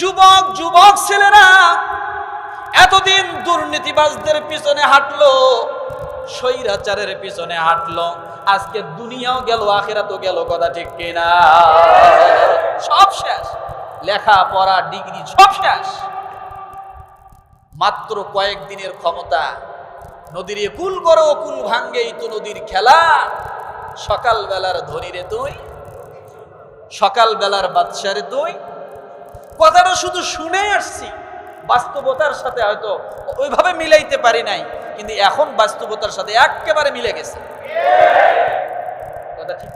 যুবক যুবক ছেলেরা এতদিন দুর্নীতিবাজদের পিছনে হাঁটলো, স্বৈরাচারের পিছনে হাঁটলো, আজকে দুনিয়াও গেল, আখেরাতও গেল, কথা ঠিক কিনা? সব শেষ। লেখা পড়া ডিগ্রি, সব শেষ। মাত্র কয়েকদিনের ক্ষমতা, নদীর কুল করো, কুল ভাঙ্গেই তো নদীর খেলা। সকালবেলার ধনীরে তুই, সকালবেলার বাদশারে তুই কথাটা শুধু শুনে আসছি। বাস্তবতার সাথে হয়তো ওইভাবে মিলাইতে পারি নাই, কিন্তু এখন বাস্তবতার সাথে একেবারে মিলে গেছে। ঠিক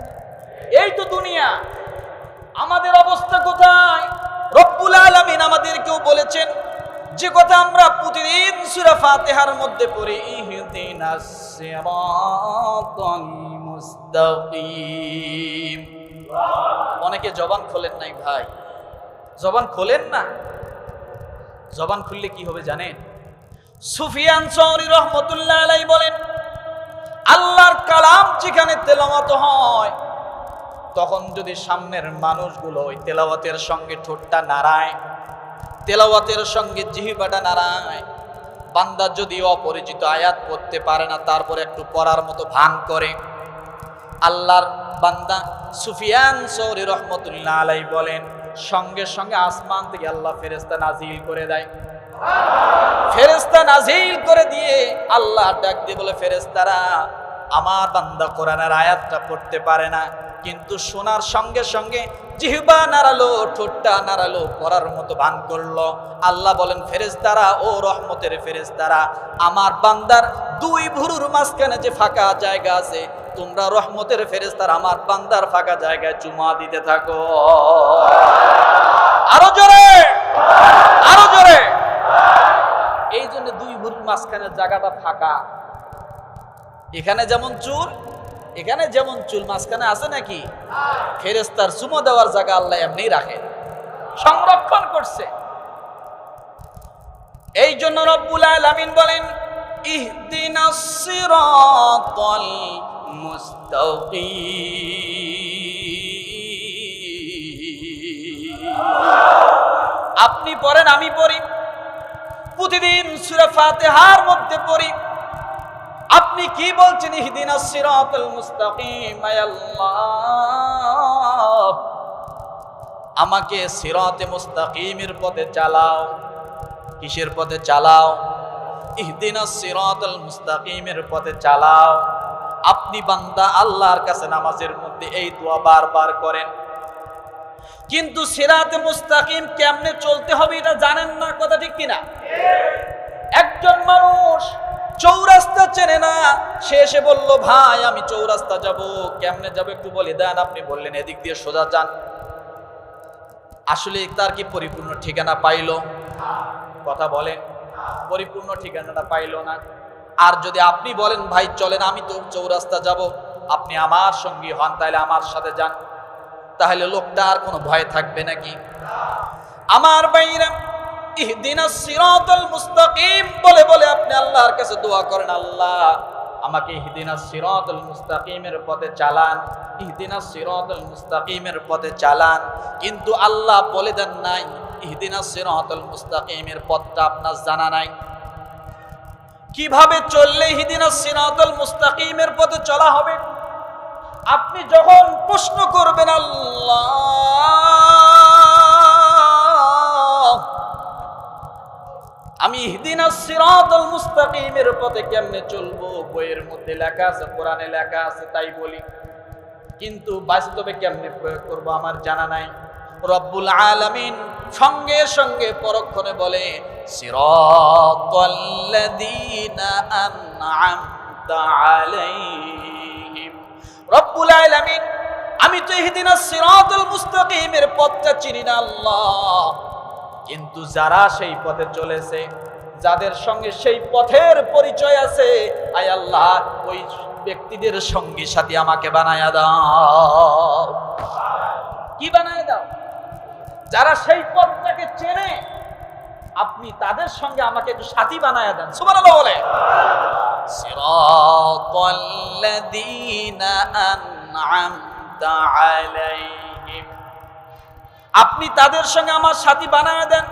এই তো দুনিয়া। আমাদের অবস্থা কোথায়? রব্বুল আলামিন আমাদেরকেও বলেছেন, যে কথা আমরা প্রতিদিন সূরা ফাতিহার মধ্যে পড়ি মুস্তাকিম। অনেকে জবান খোলেন নাই ভাই। জবান খোলেন না? জবান খুললে কি হবে জানেন? সুফিয়ান সৌরি রহমতুল্লাহ আলাই বলেন, আল্লাহর কালাম যেখানে তেলাওয়াত হয়, তখন যদি সামনের মানুষগুলো ওই তেলাওয়াতের সঙ্গে ঠোঁটটা নাড়ায়, তেলাওয়াতের সঙ্গে জিহিবাটা নাড়ায়, বান্দা যদি অপরিচিত আয়াত পড়তে পারে না, তারপরে একটু পড়ার মতো ভান করে। আল্লাহর বান্দা সুফিয়ান সৌরি রহমতুল্লাহ আলাই বলেন সঙ্গে সঙ্গে আসমান থেকে আল্লাহ ফেরেস্তা নাজিল করে দেয়। ফেরেস্তা নাজিল করে দিয়ে আল্লাহ ডাক দিয়ে বলে ফেরেস্তারা আমার বান্দা কোরআনের আয়াতটা পড়তে পারে না, কিন্তু শোনার সঙ্গে সঙ্গে জিহবা নাড়ালো, ঠোঁটটা নাড়ালো পড়ার মতো ভান করল। আল্লাহ বলেন ফেরেস্তারা ও রহমতের ফেরেস্তারা আমার বান্দার দুই ভুরুর মাঝখানে যে ফাঁকা জায়গা আছে, তোমরা রহমতের ফেরেস্তার আমার বান্দার ফাঁকা জায়গায় চুমা দিতে থাকো। আরও জোরে আরও জোরে। এই জন্য দুই ভুরুর মাঝখানের জায়গাটা ফাঁকা। এখানে যেমন চুল এখানে যেমন চুল মাঝখানে আছে নাকি ফেরেস্তার চুমো দেওয়ার জায়গা আল্লাহ এমনি রাখেন সংরক্ষণ করছে। এই জন্য রব্বুল আলামিন বলেন আপনি পড়েন, আমি পড়ি। প্রতিদিন সূরা ফাতিহার মধ্যে পড়ি। আপনি কি বলছেন? আল্লাহ। আমাকে সিরাতে মুস্তাকিমের পথে চালাও। কিসের পথে চালাও? ইহদিনাস সিরাতাল মুস্তাকিমের পথে চালাও। আপনি বান্দা, আল্লাহর কাছে নামাজের মধ্যে এই দোয়া বারবার করেন। কিন্তু সিরাতে মুস্তাকিম কেমনে চলতে হবে এটা জানেন না? কথা ঠিক কিনা? একজন মানুষ চৌরাস্তা চেনে না। সে এসে বলল, ভাই, আমি চৌরাস্তা যাব। কেমনে যাব একটু বলে দেন। আপনি বললেন, এদিক দিয়ে সোজা যান। আসলে তার কি পরিপূর্ণ ঠিকানা পাইলো? কথা বলেন পরিপূর্ণ ঠিকানাটা পাইলো না। আর যদি আপনি বলেন, ভাই, চলেন, আমি তো চৌরাস্তা যাব। আপনি আমার সঙ্গী হন তাহলে আমার সাথে যান। তাহলে লোকটা আর কোনো ভয় থাকবে নাকি? আমার বাইরা বলে বলে আপনি আল্লাহর কাছে দোয়া করেন, আল্লাহ আমাকে সিরাতাল মুস্তাকিমের পথে চালান সিরাতাল মুস্তাকিমের পথে চালান, কিন্তু আল্লাহ বলে দেন নাই সিরাতাল মুস্তাকিমের পথটা আপনার জানা নাই। কীভাবে চললে ইহদিনাস সিরাতাল মুস্তাকিমের পথে চলা হবে? আপনি যখন প্রশ্ন করবেন, আল্লাহ আমি ইহদিনা সিরাতাল মুস্তাকিমের পথে কেমনে চলবো? বইয়ের মধ্যে লেখা আছে, কোরআনে লেখা আছে, তাই বলি। কিন্তু বাস্তবে কেমনে প্রয়োগ করব আমার জানা নাই। রব্বুল আলামিন সঙ্গে সঙ্গে পরক্ষণে বলে, সিরাতাল্লাযীনা আন'আমতা আলাইহিম। রব্বুল আলামিন, আমি তো ইহদিনা সিরাতাল মুস্তাকিমের পথটা চিনি না, আল্লাহ। কিন্তু যারা সেই পথে চলেছে, যাদের সঙ্গে সেই পথের পরিচয় আছে, আয় আল্লাহ, ওই ব্যক্তিদের সঙ্গী সাথী আমাকে বানায়া দাও। কি বানায় দাও? যারা সেই পথটাকে চেনে, আপনি তাদের সঙ্গে আমাকে একটু সাথী বানায়া দেন। সুবহানাল্লাহ বলে। সিরাতাল্লাযীনা আন'আমতা আলাইহিম। আপনি তাদের সঙ্গে আমার সাথী বানায় দেন।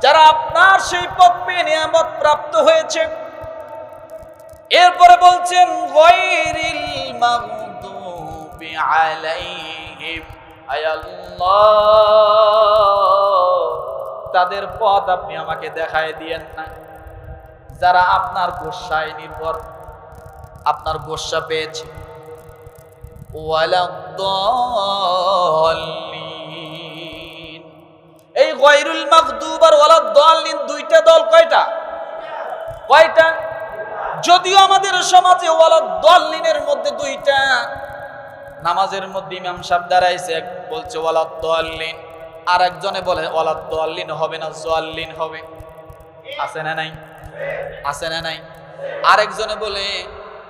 যারা আপনার সেই পথ পেয়ে নিয়ামত প্রাপ্ত হয়েছে। এরপরে বলছেন তাদের পথ আপনি আমাকে দেখায় দিয়েন না। যারা আপনার গোসায় নির্ভর, আপনার গোসা পেয়েছে। ওয়ালাদ্দাল্লিন। গয়রুল মাগদুব আর ওয়ালাদ্দাল্লিন দুইটা দল কয়টা? কয়টা? যদিও আমাদের সমাজে ওয়ালাদ্দাল্লিনের মধ্যে দুইটা। নামাজের মধ্যে ইমাম সাহেব দাঁড়াইছে বলছে ওয়ালাদ্দাল্লিন আর একজনে বলে ওয়ালাদ্দাল্লিন হবে না, জোয়াল্লিন হবে। আছে না নাই? আছে না নাই? আরেকজনে বলে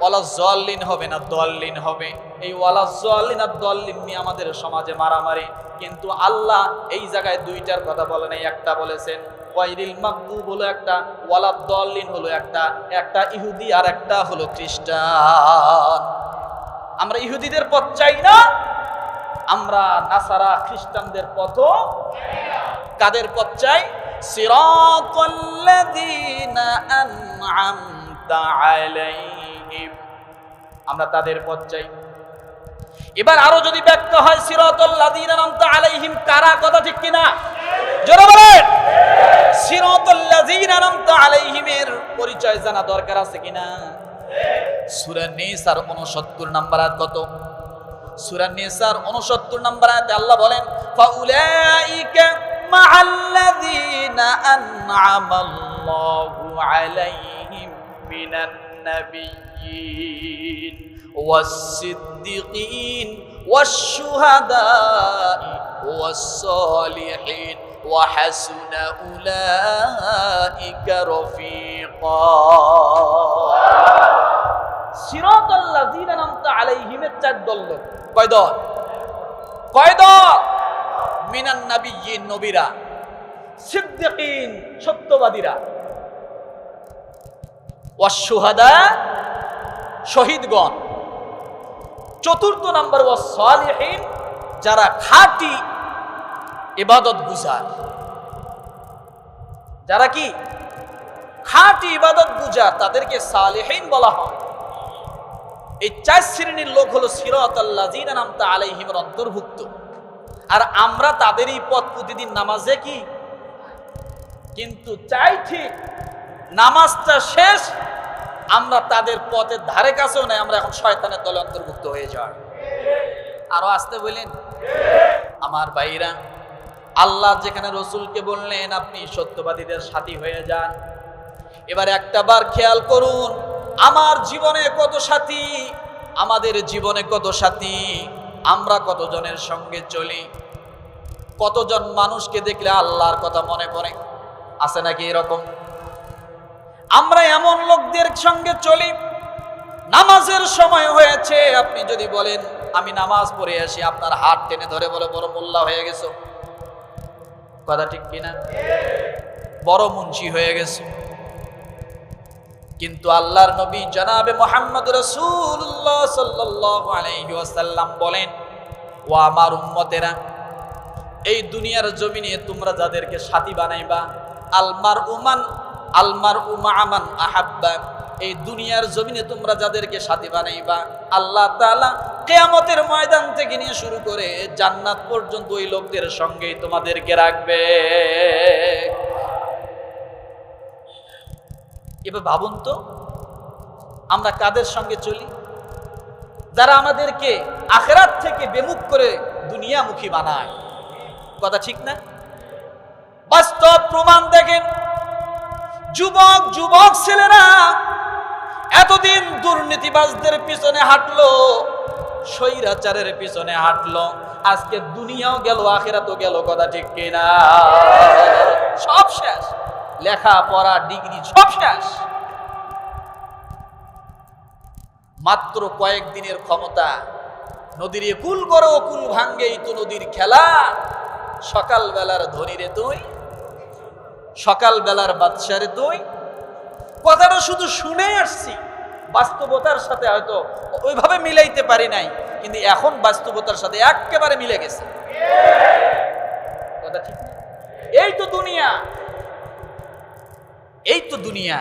ওয়ালা জল্লিন হবে না দল্লিন হবে। এই ওয়ালা জল্লিন আর দল্লিন নিয়ে আমাদের সমাজে মারামারি। কিন্তু আল্লাহ এই জায়গায় দুইটার কথা বলে নাই, একটা বলেছেন, ওয়াইরিল মাকদুব হলো একটা, ওয়ালা দল্লিন হলো একটা একটা ইহুদি আর একটা হলো খ্রিস্টান। আমরা ইহুদিদের পথ চাই না, আমরা নাসারা খ্রিস্টানদের পথও কাদের পথ চাই? সিরাতাল্লাযীনা আলাইহিম আমরা তাদের পথ চাই। এবার আরও যদি ব্যাখ্যা হয় সিরাতাল্লাযীনা আন'আমতা আলাইহিম, কারা কথা ঠিক কিনা? জোরে বলেন। পরিচয় জানা দরকার আছে নিসার 69 নাম্বার কত? সূরা নিসার 69 নাম্বার আল্লাহ বলেন মিনান নাবিয়্যিন ওয়াস-সিদ্দিকিন ওয়াশ-শুহাদা'i ওয়াস-সালিহিন وحسن أولئك رفيقا সিরাতাল্লাযীনা নামতা আলাইহিমের চার দল লোক কয় দল কয় দল মিনান নাবিয়্যিন নবীরা সিদ্দিকিন সত্যবাদীরা ওয়াশুহাদা শহীদগণ। চতুর্থ নাম্বার ওয়াস সালিহিন যারা খাঁটি ইবাদত গুজার। যারা কি? খাঁটি ইবাদত গুজার, তাদেরকে সালেহীন বলা হয়। এই চার শ্রেণির লোক হলো সিরত আল্লাহ নামতা আলাইহিমের অন্তর্ভুক্ত আর আমরা তাদেরই পথ প্রতিদিন নামাজে কি? কিন্তু চাই ঠিক নামাজটা শেষ, আমরা তাদের পথের ধারে কাছেও নাই, আমরা এখন শয়তানের দলে অন্তর্ভুক্ত হয়ে যাই আরও আসতে বললেন আমার ভাইরা, আল্লাহ যেখানে রসুলকে বললেন, আপনি সত্যবাদীদের সাথী হয়ে যান। এবার একটা বার খেয়াল করুন, আমার জীবনে কত সাথী, আমাদের জীবনে কত সাথী, আমরা কতজনের সঙ্গে চলি? কতজন মানুষকে দেখলে আল্লাহর কথা মনে পড়ে? আছে নাকি এরকম? আমরা এমন লোকদের সঙ্গে চলি, নামাজের সময় হয়েছে, আপনি যদি বলেন, আমি নামাজ পড়ে আসি, আপনার হাত টেনে ধরে বলে, বড় মোল্লা হয়ে গেছো। কথা ঠিক কিনা? বড় মুন্সি হয়ে গেছে। কিন্তু আল্লাহর নবী জনাবে মোহাম্মদ রসুল্লাহ সাল্লাল্লাহু আলাইহি ওয়াসাল্লাম বলেন, ও আমার উম্মতেরা, এই দুনিয়ার জমিনে তোমরা যাদেরকে সাথী বানাইবা আলমার উমান আলমার উমা আমান আহাব্বা, এই দুনিয়ার জমিনে তোমরা যাদেরকে সাথী বানাইবা, আল্লাহ কেয়ামতের ময়দান থেকে নিয়ে শুরু করে জান্নাত পর্যন্ত ওই লোকদের সঙ্গেই তোমাদেরকে রাখবে। এবার ভাবুন তো, আমরা কাদের সঙ্গে চলি? যারা আমাদেরকে আখেরাত থেকে বেমুখ করে দুনিয়ামুখী বানায়। কথা ঠিক না? বাস্তব প্রমাণ দেখেন যুবক যুবক ছেলেরা এতদিন দুর্নীতিবাজদের পিছনে হাঁটলো, স্বৈরাচারের পিছনে হাঁটলো, আজকে দুনিয়াও গেল, আখেরাতও গেল, কথা ঠিক কিনা? সব শেষ। লেখা পড়া ডিগ্রি, সব শেষ। মাত্র কয়েক দিনের ক্ষমতা, নদীর কুল করো, কুল ভাঙ্গেই তো নদীর খেলা সকাল বেলার ধনীরে তুই সকাল বেলার বাদশারে দই। কথাটা শুধু শুনে আসছি। বাস্তবতার সাথে হয়তো ওইভাবে মিলাইতে পারি নাই, কিন্তু এখন বাস্তবতার সাথে একেবারে মিলে গেছে। কথা ঠিক এই তো দুনিয়া। এই তো দুনিয়া।